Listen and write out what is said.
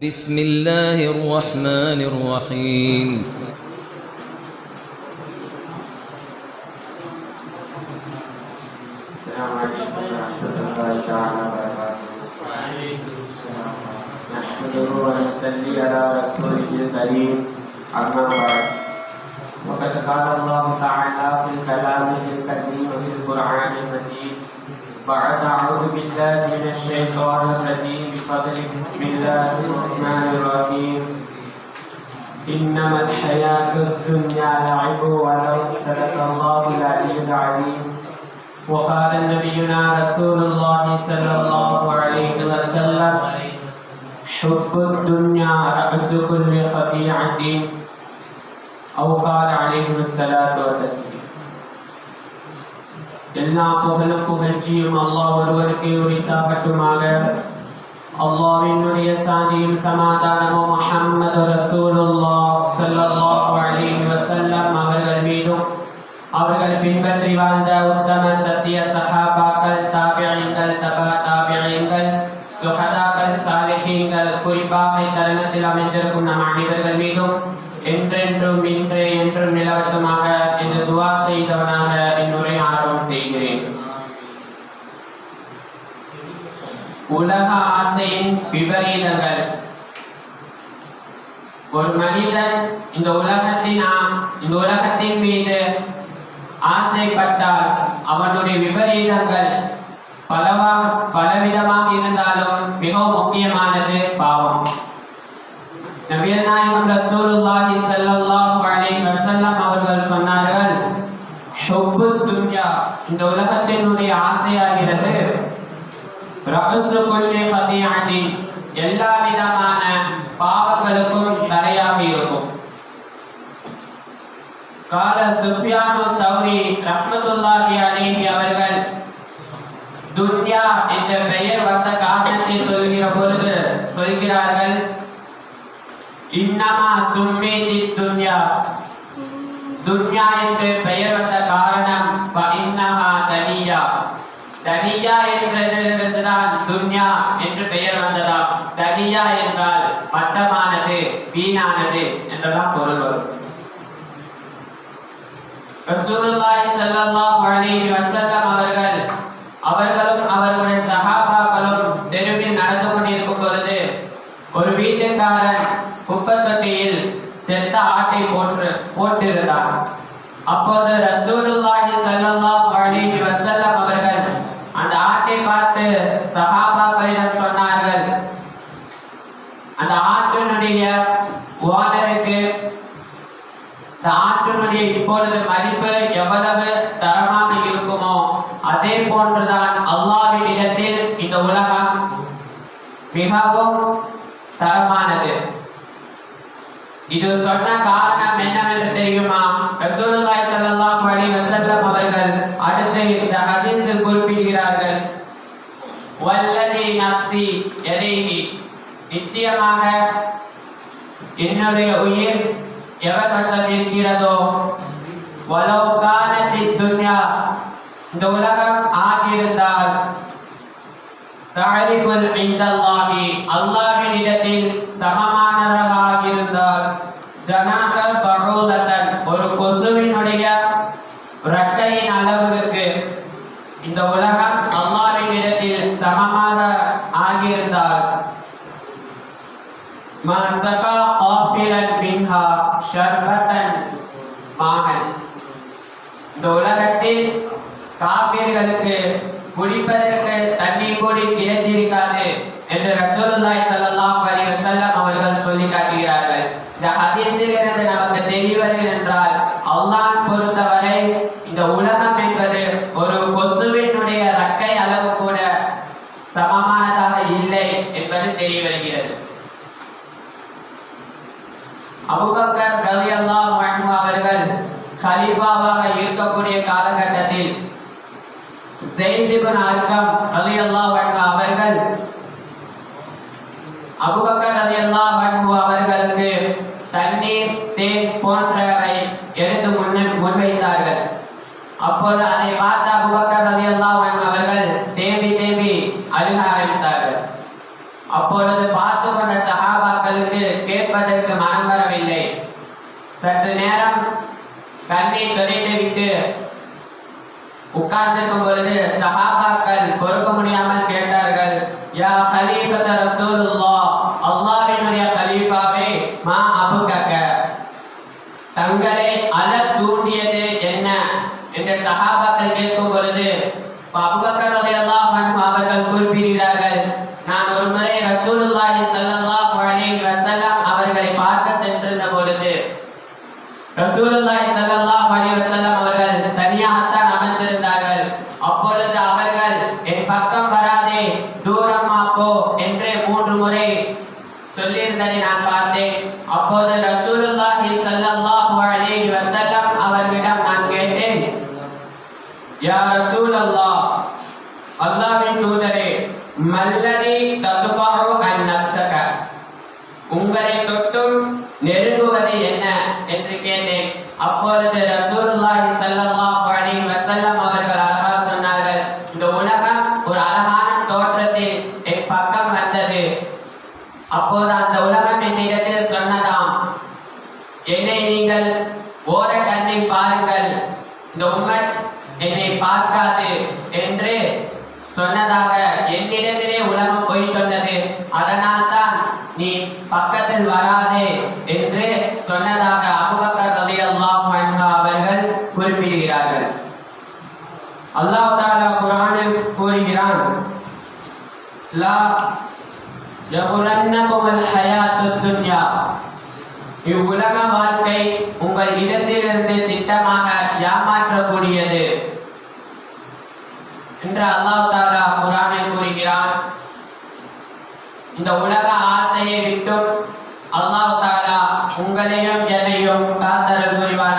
بسم الله الرحمن الرحيم. السلام عليكم ورحمة الله تعالى وبركاته. نحمده ونصلي على رسوله الكريم أما بعد وقد قال الله تعالى في كلامه الكريم في القرآن المجيد بعد أعوذ بالله من الشيطان الرجيم بفضل بسم الله الرحمن الرحيم. إنما الحياة الدنيا لعب ولو صدق الله العلي العظيم. وقال نبينا رسول الله صلى الله عليه وسلم حب الدنيا رأس كل خطيئة أو قال عليه الصلاة والتسليم எல்லா புகழும் புகழ்ச்சியும் அல்லாஹ் ஒருவருக்கே உரித்தாகட்டுமாக. அல்லாவினுடைய சாந்தியும் சமாதானமும் முஹம்மது ரசூலுல்லா ஸல்லல்லாஹு அலைஹி வஸல்லம் அவர்கள் மீதும் அவர்கள் பின்பற்றி வாழ்ந்த உத்தம சத்திய சஹாபாக்கள் தாபியங்கள் தபா தாபியங்கள் சுஹதாக்கள் சாலிஹீங்கள் குறிப்பாக தருணத்தில் அமைந்திருக்கும் நம் அனைவர்கள் மீதும் என்றென்றும் இன்றே என்றும் நிலவட்டுமாக என்று துவா செய்தவனாக உலக ஆசையின் விபரீதங்கள். ஒரு மனிதன் இந்த உலகத்தின் இந்த உலகத்தின் மீது ஆசைப்பட்டால் அவனுடைய விபரீதங்கள் பலவா பலவிதமாக இருந்தாலும் மிகவும் முக்கியமானது பாவம். நவீன நாயகம் ரசூல் இந்த உலகத்தினுடைய ஆசையாகிறது ரஹசு எல்லா விதமான பாவங்களுக்கும் தடையாக இருக்கும். கால சுஃபியானு சௌரி ரஹ்மத்துல்லாஹி அலைஹி அவர்கள் துன்யா என்ற பெயர் வந்த காரணத்தை சொல்கிற பொழுது சொல்கிறார்கள் இன்னமா சும்மேதி துன்யா துன்யா என்று பெயர் வந்த காரணம் தனியா. தனியா என்றதிலிருந்துதான் துன்யா என்று பெயர் வந்ததாம். தனியா என்றால் மட்டமானது வீணானது என்றுதான் பொருள் வரும். ரசூலுல்லாஹி ஸல்லல்லாஹு அலைஹி வஸல்லம் அவர்கள் அவர்களும் அவர்களுடைய சஹாபாக்களும் தெருவில் நடந்து கொண்டிருக்கும் பொழுது ஒரு வீட்டுக்காரன் குப்பத்தொட்டியில் செத்த ஆட்டை போட்டு போட்டிருந்தார் அப்போது ரசூலுல்லாஹி ஸல்லல்லாஹு அலைஹி வஸல்லம் அவர்கள் அந்த ஆட்டை பார்த்து சஹாபாக்களிடம் சொன்னார்கள் அந்த ஆட்டினுடைய ஓனருக்கு இந்த ஆட்டினுடைய இப்பொழுது மதிப்பு எவ்வளவு தரமாக இருக்குமோ அதே போன்றுதான் அல்லாவின் இடத்தில் இந்த உலகம் மிகவும் தரமானது. இது சொன்ன காரணம் என்னவென்று தெரியுமா? ரசூலுல்லாஹி ஸல்லல்லாஹு அலைஹி வஸல்லம் அவர்கள் அடுத்து இந்த ஹதீஸில் குறிப்பிடுகிறார்கள். வல்லதி நஃப்சி எதைஹி நிச்சயமாக என்னுடைய உயிர் எவர் வசம் இருக்கிறதோ? வலோ கானத்தி துன்யா இந்த உலகம் ஆகியிருந்தால் தாரிஃபுல் இந்தல்லாஹி அல்லாஹ்வின் இடத்தில் சமம் ஜனாக பகோதத்தன் ஒரு கொசுவினுடைய ரக்கையின் அளவுக்கு இந்த உலகம் அல்லாவின் இடத்தில் சமமாக ஆகியிருந்தால் மாசகா ஆஃபிலன் மின்ஹா ஷர்பத்தன் மாகன். இந்த உலகத்தில் காப்பீர்களுக்கு குடிப்பதற்கு தண்ணீர் கூட கிடைத்திருக்காது என்று ரசூலுல்லாய் சல்லாஹ் அலி என்பது தெரிய வருகிறது அபூபக்கர் ரலியல்லாஹு அன்ஹு அவர்கள் கலீஃபாவாக இருக்கக்கூடிய காலகட்டத்தில் ஸெய்த் இப்னு அர்கம் ரலியல்லாஹு அன்ஹு அவர்கள் அபூபக்கர் ரலியல்லாஹு அன்ஹு அவர்களுக்கு தண்ணீர் தேன் போன்றவை எடுத்து முன்ன முன்வைத்தார்கள். அப்போது அதை பார்த்த அபூபக்கர் ரலியல்லாஹு அன்ஹு அவர்கள் தேம்பி தேம்பி அழுக ஆரம்பித்தார்கள். அப்பொழுது பார்த்து கொண்ட சகாபாக்களுக்கு கேட்பதற்கு மனம் வரவில்லை. சற்று நேரம் கண்ணை துடைத்து விட்டு உட்கார்ந்திருக்கும் பொழுது சஹாபாக்கள் பொறுக்க முடியாமல் கேட்டார்கள் யா ஹலீஃபத ரசூலுல்லாஹ் அல்லாஹ்வினுடைய ஹலீஃபாவே மா அபுகக தங்களை அல தூண்டியது என்ன? என்று சஹாபாக்கள் கேட்கும் பொழுது அபுபக்கர் ரலியல்லாஹு அன்ஹு அவர்கள் குறிப்பிடுகிறார்கள் நான் ஒரு முறை ரசூலுல்லாஹி ஸல்லல்லாஹு அலைஹி வஸல்லம் அவர்களை பார்க்க சென்றிருந்த பொழுது ரசூலுல்லாஹி ஸல்லல்லாஹு அலைஹி வஸல்லம் அவர்கள் தனியாகத்தான் அமர்ந்திருந்தார்கள் அப்பொழுது அவர்கள் என் பக்கம் வராதே தூரமா போ என்று மூன்று முறை சொல்லியிருந்ததை நான் பார்த்தேன் அப்போது ரசூலுல்லாஹி ஸல்லல்லாஹு அலைஹி வஸல்லம் அவர்களிடம் நான் கேட்டேன் யா ரசூலல்லாஹ் அல்லாஹ்வின் தூதரே மல்லதி ததுபஹு அன் நஃப்ஸக உங்களை தொட்டும் நெருங்குவது என்ன என்று கேட்டேன். அப்பொழுது ரசூலுல்லாஹி ஸல்லல்லாஹு அலைஹி வஸல்லம் அவர்கள் அழகாக சொன்னார்கள் இந்த உலகம் ஒரு அழகான தோற்றத்தில் என் பக்கம் வந்தது. அப்போது அந்த உலகம் என்னிடத்தில் சொன்னதாம் என்னை நீங்கள் ஓர கண்ணில் பாருங்கள் இந்த உம்மத் என்னை பார்க்காது என்று சொன்னதாக என்னிடத்திலே உலகம் பொய் சொன்னது. அதனால் தான் பக்கத்தில் வராதே என்று சொன்னதாக அபுபக்கர் அலி அல்லாஹ் அவர்கள் குறிப்பிடுகிறார்கள். அல்லாஹ் தாலா குரானில் கூறுகிறான் லா யகுரன்னகுமல் ஹயாத்துத் துன்யா. இவ்வுலக வாழ்க்கை உங்கள் இடத்திலிருந்து திட்டமாக ஏமாற்றக்கூடியது என்று அல்லாஹ் தாலா குரானில் கூறுகிறான். இந்த உலக ஆசையை விட்டும் அல்லாஹ் தாலா உங்களையும் எதையும் காத்தல் புரிவானாக